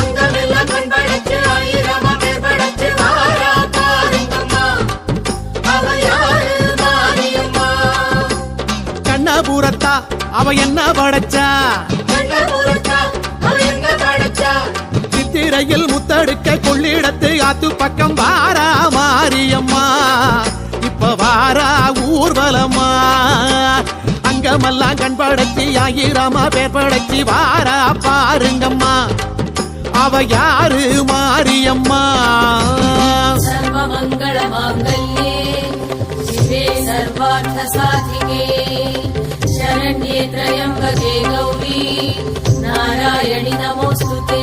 அங்கமெல்லாம் கண் படைச்சு ஆயிரமா பேர் படைச்சு வாரா பாருங்கம்மா. அவ யாரு? மாரியம்மா. கண்ணபுரத்தா அவ என்ன படைச்சா? இடையில் முத்தடுக்க கொள்ளிடத்து ஆத்து பக்கம் வாரா மாரியம்மா. இப்ப வாரா ஊர்வலமா அங்கமெல்லாம் கண் படைச்சி ஆகிராமா பேர் படைச்சி வாரா பாருங்கம்மா. அவ யாரு மாரியம்மா? நாராயணி நமோஸ்துதே.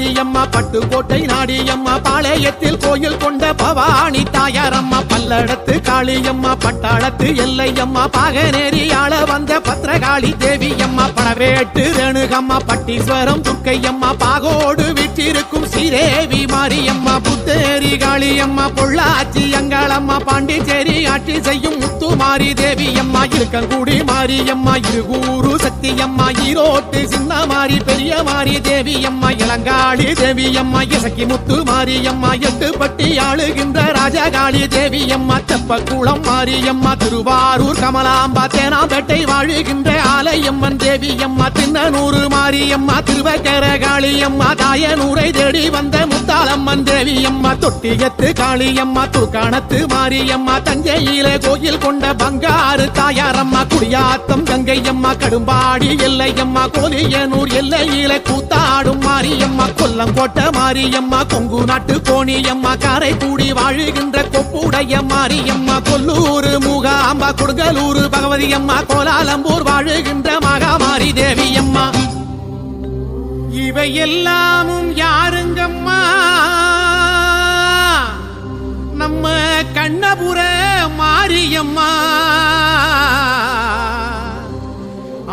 மாரியம்மா பட்டுக்கோட்டை நாடியம்மா பாளையத்தில் கோயில் கொண்ட பவானி தாயாரம்மா பல்லடத்து காளியம்மா பட்டாளத்து எல்லையம்மா பாகநேரி ஆள வந்த பத்திரகாளி தேவியம்மா படவேட்டு ரேணுகம்மா பட்டீஸ்வரம் துக்கையம்மா பாகோடு வீற்றிருக்கும் ஸ்ரீதேவி மாரியம்மா புத்தேரி காளியம்மா பொள்ளாச்சி அங்காளம்மா பாண்டிச்சேரி ஆட்சி செய்யும் முத்துமாரி தேவியம்மா இருக்கங்குடி மாரியம்மா இருகூரு சக்தியம்மா ஈரோட்டு சின்ன மாரி பெரிய மாரி தேவியம்மா இளங்காளி தேவியம்மா இசக்கி முத்து மாரியம்மா எட்டுப்பட்டி ஆளுகின்ற ராஜகாளி தேவியம்மா தெப்பக்குளம் மாரியம்மா திருவாரூர் கமலாம்பா தேனாம்பேட்டை வாழுகின்ற ஆலயம்மன் தேவியம்மா தின்னனூறு மாரியம்மா திருவக்கர காளியம்மா தாயனூர் தேடி வந்த முத்தாளம்மன் தேவி அம்மா தொட்டியத்து காளியம்மா தூக்காணத்து மாரியம்மா தஞ்சையில கோயில் கொண்ட பங்காறு தாயாரம்மா குடியாத்தம் கங்கையம்மா கடும்பாடி எல்லையம்மா கோலியனூர் எல்லையில கூத்தாடும் மாரியம்மா கொல்லங்கோட்டை மாரியம்மா கொங்கு நாட்டு கோணியம்மா காரைக்குடி வாழுகின்ற கொப்புடைய மாரியம்மா கொல்லூர் மூகாம்பா கொடுங்கலூர் பகவதியம்மா கோலாலம்பூர் வாழுகின்ற மகாமாரி தேவியம்மா. இவையெல்லாமும் யாருங்கம்மா? நம்ம கண்ணபுர மாரியம்மா.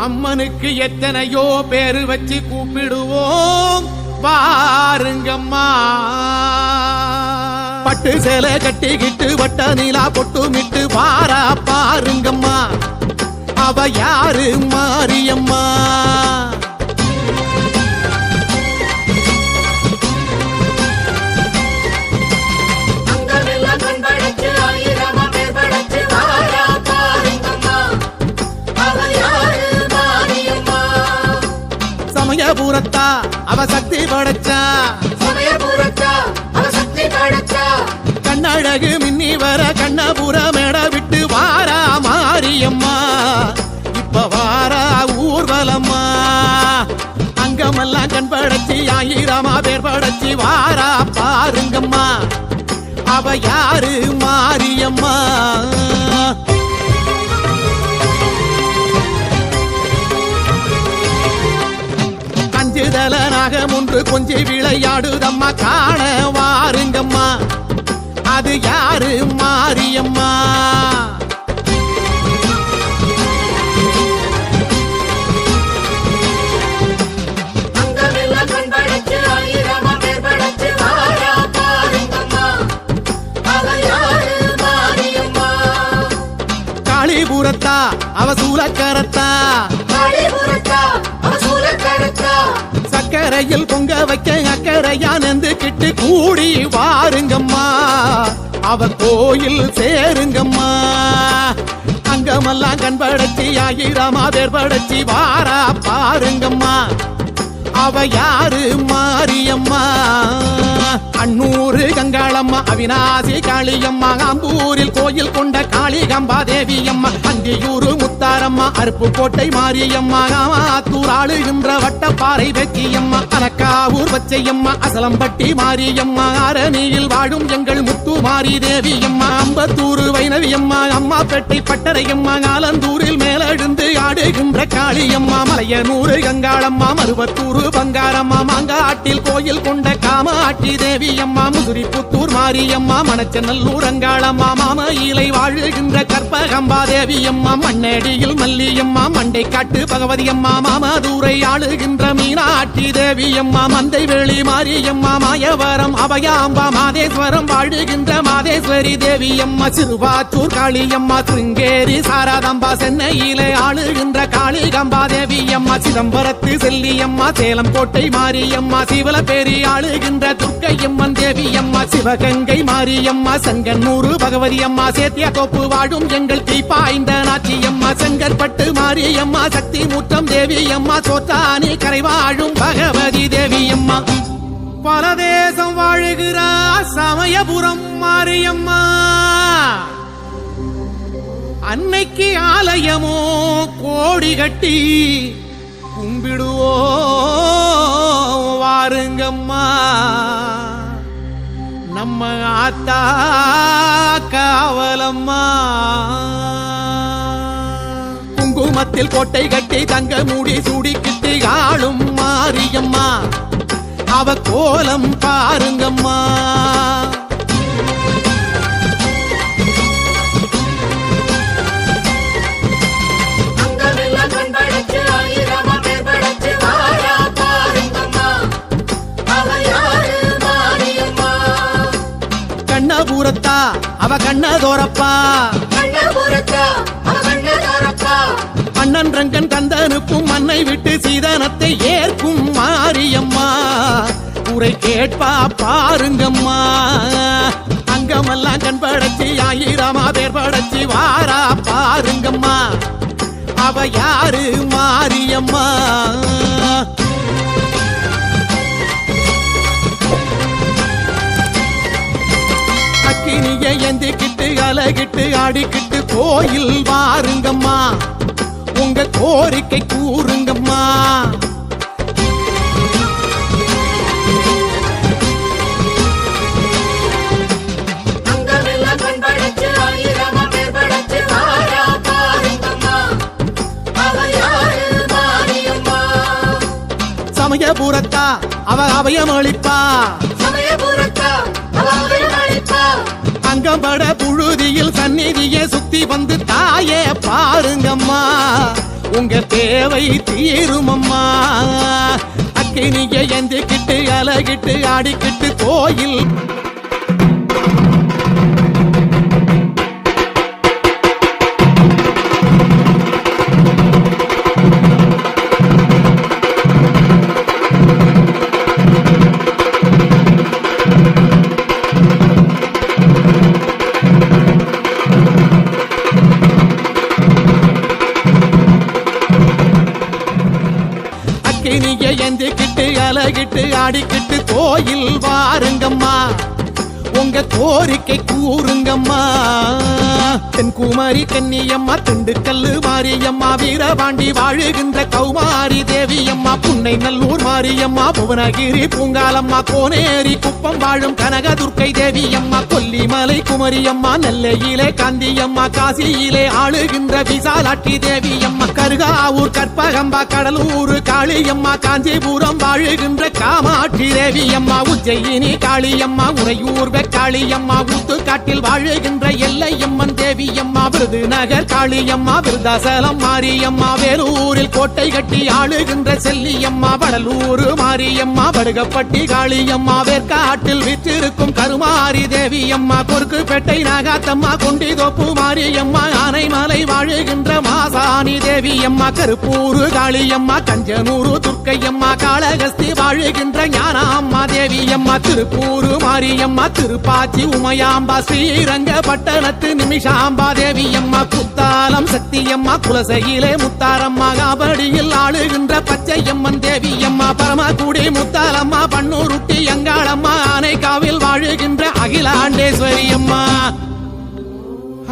அம்மனுக்கு எத்தனையோ பேரு வச்சு கூப்பிடுவோம். பாருங்கம்மா பட்டு சேலை கட்டிக்கிட்டு வட்ட நிலா பொட்டுமிட்டு பாரா பாருங்கம்மா. அவ யாரு மாரியம்மா? அவ சக்தி படைச்சா. கண்ணழகு மின்னி வர கண்ணபுர மேட விட்டு வாரா மாரியம்மா. இப்ப வாரா ஊர்வலம்மா. அங்கமெல்லாம் கண் படைச்சி ஆயிரமா பேர் படைச்சி வாரா பாருங்கம்மா. அவ யாரு மாரியம்மா? ஒன்று கொஞ்சி விளையாடுதம்மா. காண வாருங்கம்மா. அது யாரு மாரியம்மா? காளிபுரத்தா அவ சூலக்கரத்தா கரையில் பொங்க வைக்க அக்கறையானந்து கிட்டு கூடி வாருங்கம்மா. அவ கோயில் சேருங்கம்மா. அங்கமெல்லாம் கண்படச்சி ஆயிரமா பேர் படைச்சி வாரா பாருங்கம்மா. அவ யாரு மாரியம்மா? அன்னூறு கங்காளம்மா அவினாசி காளியம்மா ஆம்பூரில் கோயில் கொண்ட காளிகம்பா தேவியம்மா அந்தியூரு முத்தாரம்மா அருப்பு கோட்டை மாரியம்மா ஆத்தூர் ஆளுகின்ற வட்டப்பாறை வெற்றியம்மா அலக்காவூர் பச்சையம்மா அசலம்பட்டி மாரியம்மா அரணியில் வாழும் எங்கள் முத்து மாரி தேவியம்மா அம்பத்தூர் வைணவியம்மா அம்மா அம்மாப்பேட்டை பட்டறையம்மா ஆலந்தூரில் மேலெழுந்து ஆடுகின்ற காளியம்மா மலையனூறு கங்காளம்மா மருவத்தூர் பங்காரம்மா மாங்காட்டில் கோயில் கொண்ட காமாட்சி தேவி அம்மா முதுரி புத்தூர் மாரியம்மா மணச்சநல்லூர் அங்காளம்மா மாமயிலை வாழுகின்ற கற்பகம்பா தேவி அம்மா மண்ணடியில் மல்லியம்மா மண்டை காட்டு பகவதி அம்மா மாமதூரை ஆளுகின்ற மீனாட்சி தேவி அம்மா மந்தை வெளி மாரியம்மா மாயவரம் அபயாம்பா மாதேஸ்வரம் வாழுகின்ற மாதேஸ்வரி தேவி அம்மா சிறுவாச்சூர் காளியம்மா சிருங்கேரி சாரதாம்பா சென்னையிலே ஆளுகின்ற காளிகம்பா தேவி அம்மா சிதம்பரத்து செல்லியம்மா சேலம் சேலம் கோட்டை மாரியம்மா சிவல ஆளுகின்ற துர்க்கையம்மன் தேவி அம்மா சிவகங்கை மாரியம்மா செங்கன்னூரு பகவதி அம்மா சேத்திய தோப்பு வாழும் எங்கள் தீப்பாய்ந்த நாச்சியம்மா செங்கற்பட்டு மாரியம்மா சக்தி முற்றம் தேவி அம்மா சோத்தானி கரை வாழும் பகவதி தேவி அம்மா பல தேசம் வாழுகிறார் சமயபுரம் மாரியம்மா. அன்னைக்கு ஆலயமோ கோடி கட்டி கும்பிடுவோம். வாருங்கம்மா. நம்ம ஆத்தா காவலம்மா. குங்குமத்தில் கோட்டை கட்டி தங்க மூடி சூடிக்கிட்டு ஆளும் மாரியம்மா. அவ கோலம் பாருங்கம்மா. ரங்கன் மண்ணை விட்டு சீதனத்தை ஏற்கும் மாரியம்மா. உரை கேட்பா பாருங்கம்மா. அங்கமெல்லாம் கண் படைச்சி ஆயிரமா பேர் படைச்சி வாரா பாருங்கம்மா. அவ யாரு மாரியம்மா? அக்கினிய எந்திக்கிட்டு அலகிட்டு ஆடிக்கிட்டு கோயில் வாருங்கம்மா. உங்க கோரிக்கை கூறுங்கம்மா. சமயபுரத்தா அவ அபயம் அளிப்பா சமயபுரத்தா அங்கம்பட புழுதியில் சந்நிதியை சுத்தி வந்து தாயே பாருங்கம்மா. உங்க தேவை தீருமம்மா. அக்கினிய எந்திக்கிட்டு அலகிட்டு ஆடிக்கிட்டு கோயில் வாருங்கம்மா. உங்க கோரிக்கை கூறுங்கம்மா தென்குமாரி கன்னியம்மா திண்டுக்கல்லு மாரியம்மா வீரபாண்டி வாழுகின்ற கௌமாரி தேவியம்மா புன்னை நல்லூர் மாரியம்மா புவனகிரி பூங்காலம்மா கோனேரி குப்பம் வாழும் கனகதுர்க்கை தேவியம்மா கொல்லிமலை குமரியம்மா நெல்லையிலே காந்தியம்மா காசியிலே ஆளுகின்ற விசாலாட்சி தேவியம்மா கருகாவூர் கற்பகம்பா கடலூர் காளியம்மா காஞ்சிபுரம் வாழுகின்ற காமாட்சி தேவியம்மா உஜ்ஜயினி காளியம்மா உறையூர் காளியம்மா ஊத்து காட்டில் வாழுகின்ற எல்லையம்மன் தேவியம்மா விருதுநகர் காளியம்மா விருதாசலம் மாரியம்மா வேலூரில் கோட்டை கட்டி ஆளுகின்ற செல்லியம்மா வடலூர் மாரியம்மா படுகப்பட்டி காளியம்மா வேர்க்காட்டில் விற்றிருக்கும் கருமாரி தேவியம்மா பெட்டை நாகாத்தம்மா கொண்டிதோப்பு மாரியம்மா ஆனைமலை வாழுகின்ற மாசாணி தேவியம்மா கருப்பூர் காளியம்மா கஞ்சனூரு துர்க்கையம்மா காளகஸ்தி வாழுகின்ற மாரியம்மா திருப்பூரு மாரியம்மா திருப்பாச்சி உமையாம்பா ஸ்ரீரங்க பட்டணத்து நிமிஷாம்பா தேவியம்மா குத்தாலம் சக்தியம்மா குலசையிலே முத்தாரம்மா காபடியில் ஆளுகின்ற பச்சையம்மன் தேவியம்மா பரமக்குடி முத்தாலம்மா பன்னூருட்டி எங்காளம்மா ஆனைக்காவில் வாழுகின்ற அகிலாண்டேஸ்வரியம்மா.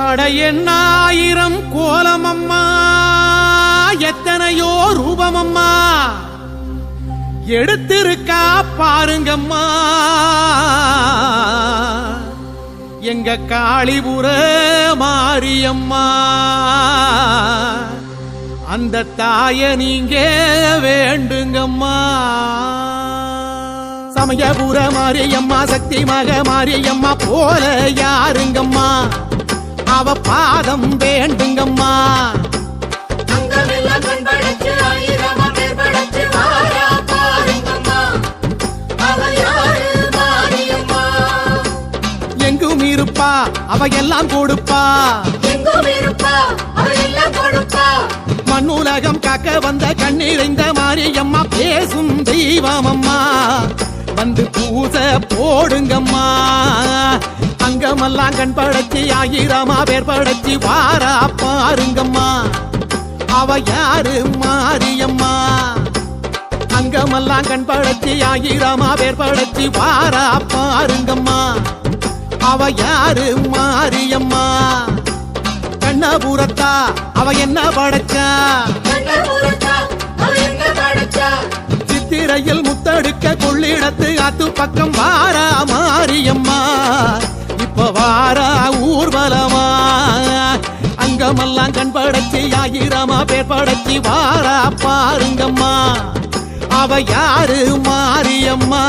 அட எண்ணாயிரம் கோலமம்மா எத்தனையோ ரூபமம்மா. எடுத்திருக்கா பாருங்கம்மா. எங்க காளிபுர மாரியம்மா. அந்த தாய நீங்க வேண்டுங்கம்மா. சமயபுர மாரியம்மா சக்தி மக மாரியம்மா போல யாருங்கம்மா? அவ பாதம் வேண்டுங்கம்மா. அவ எல்லாம் கொடுப்பா. மண்ணுலகம் காக்க வந்த கண்ணீரைந்த மாரியம்மா பேசும் தெய்வமம்மா. வந்து பூச போடுங்கம்மா. அங்கமெல்லாம் கண் படைச்சி ஆயிரமா பேர் படைச்சி வாரா பாருங்கம்மா. அவ யாரு மாரியம்மா? அங்கமெல்லாம் கண் படைச்சி ஆயிரமா பேர் படைச்சி வாரா பாருங்கம்மா. அவ யாரு? மாரியம்மா. கண்ணபுரத்தா? அவ என்ன படைச்சா? சித்திரையில் முத்தடுக்க கொள்ளிடத்து ஆத்து பக்கம் வாரா மாரியம்மா. இப்ப வாரா ஊர்வலமா அங்கமெல்லாம் கண் படைச்சி ஆயிரமா பேர் படைச்சி வாரா பாருங்கம்மா. அவ யாரு? மாரியம்மா.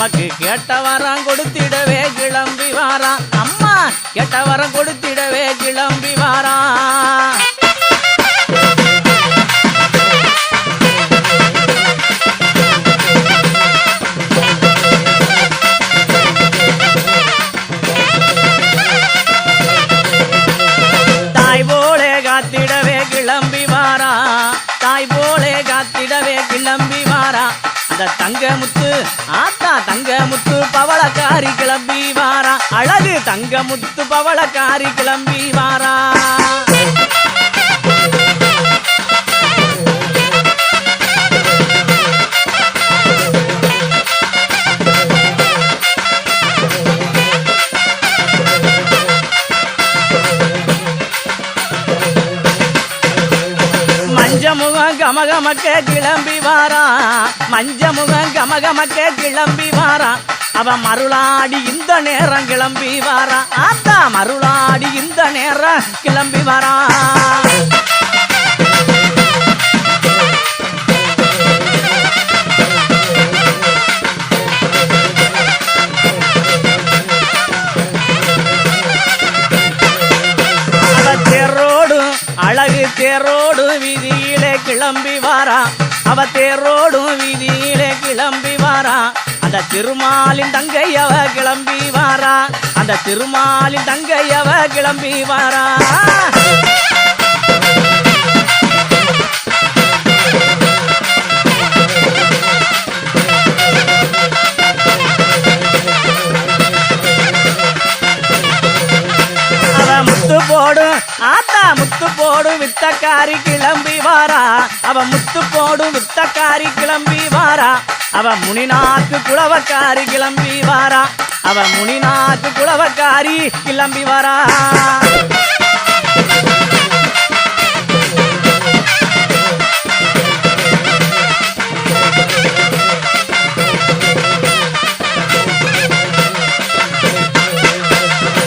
நமக்கு கேட்ட வரம் கொடுத்திடவே கிளம்பி வாரா. அம்மா கேட்ட வரம் கொடுத்திடவே கிளம்பி வாரா. அந்த தங்க முத்து ஆத்தா தங்க முத்து பவளக்காரி கிளம்பி வாரா. அழகு தங்க முத்து பவளக்காரி கிளம்பி வாரா. கமகமக்க கிளம்பி வாரா. மஞ்ச முகம் கமகமக்க கிளம்பி வாரா. அவ மருளாடி இந்த நேரம் கிளம்பி வாரா. ஆத்தா மருளாடி இந்த நேரம் கிளம்பி வாரா. அவ தேரோடு அழகு தேரோ கிளம்பி வாரா. அவ தேரோடும் வீதியிலே கிளம்பி வாரா. அந்த திருமாலின் தங்கை அவ கிளம்பி வாரா. அந்த திருமாலின் தங்கை அவ கிளம்பி வாரா. அவ முத்து போடு ஆ முத்து போடும் வித்தக்காரி கிளம்பி வாரா. அவ முத்து போடும் வித்தக்காரி கிளம்பி வாரா. அவ முனிநாக்கு குளவக்காரி கிளம்பி வாரா. அவ முனிநாக்கு குளவக்காரி கிளம்பி வாரா.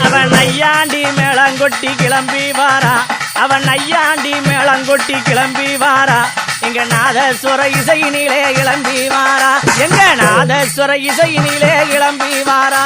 அவன் நையாண்டி மேளங்கொட்டி கிளம்பி வாரா. அவன் ஐயாண்டி மேளங்கொட்டி கிளம்பி வாரா. எங்க நாதஸ்வர இசையினிலே கிளம்பி வாரா. எங்க நாதஸ்வர இசையினிலே கிளம்பி வாரா.